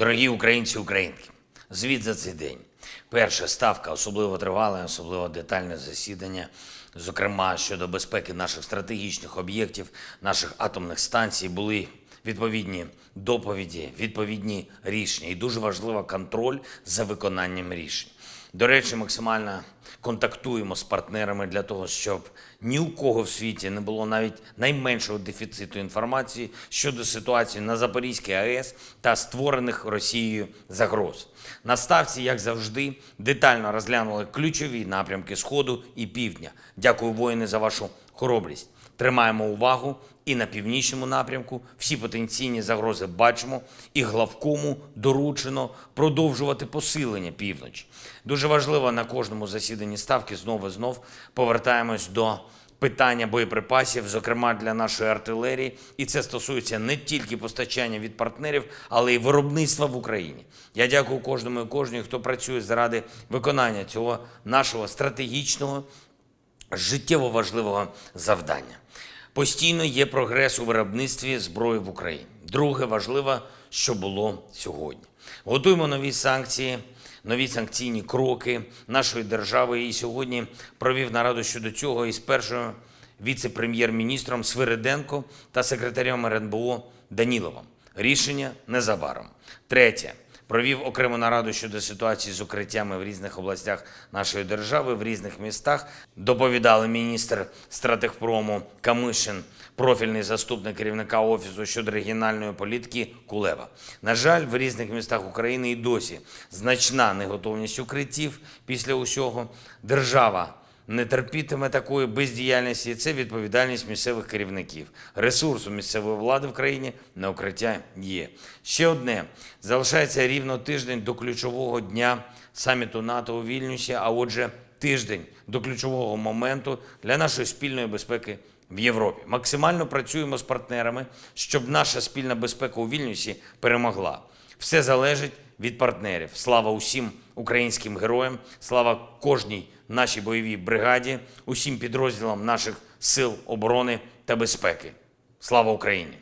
Дорогі українці українки, звіт за цей день. Перша ставка, особливо тривале, особливо детальне засідання, зокрема щодо безпеки наших стратегічних об'єктів, наших атомних станцій, були відповідні доповіді, відповідні рішення. І дуже важливо контроль за виконанням рішень. До речі, максимально контактуємо з партнерами для того, щоб ні у кого в світі не було навіть найменшого дефіциту інформації щодо ситуації на Запорізькій АЕС та створених Росією загроз. На ставці, як завжди, детально розглянули ключові напрямки Сходу і Півдня. Дякую, воїни, за вашу хоробрість. Тримаємо увагу і на північному напрямку. Всі потенційні загрози бачимо, і главкому доручено продовжувати посилення півночі. Дуже важливо на кожному засіданні ставки знову і знов повертаємось до питання боєприпасів, зокрема для нашої артилерії, і це стосується не тільки постачання від партнерів, але й виробництва в Україні. Я дякую кожному і кожній, хто працює заради виконання цього нашого стратегічного життєво важливого завдання. Постійно є прогрес у виробництві зброї в Україні. Друге важливо, що було сьогодні. Готуємо нові санкції, нові санкційні кроки нашої держави. І сьогодні провів нараду щодо цього із першою віце-прем'єр-міністром Свириденко та секретарем РНБО Даніловим. Рішення незабаром. Третє. Провів окрему нараду щодо ситуації з укриттями в різних областях нашої держави, в різних містах. Доповідали міністр стратегпрому Камишин, профільний заступник керівника офісу щодо регіональної політики Кулева. На жаль, в різних містах України і досі значна неготовність укриттів після усього. Держава не терпітиме такої бездіяльності. і Це відповідальність місцевих керівників. Ресурсу місцевої влади в країні на укриття є. Ще одне залишається рівно тиждень до ключового дня саміту НАТО у Вільнюсі. А отже, тиждень до ключового моменту для нашої спільної безпеки. В Європі максимально працюємо з партнерами, щоб наша спільна безпека у Вільнюсі перемогла. Все залежить від партнерів. Слава усім українським героям, слава кожній нашій бойовій бригаді, усім підрозділам наших сил оборони та безпеки. Слава Україні!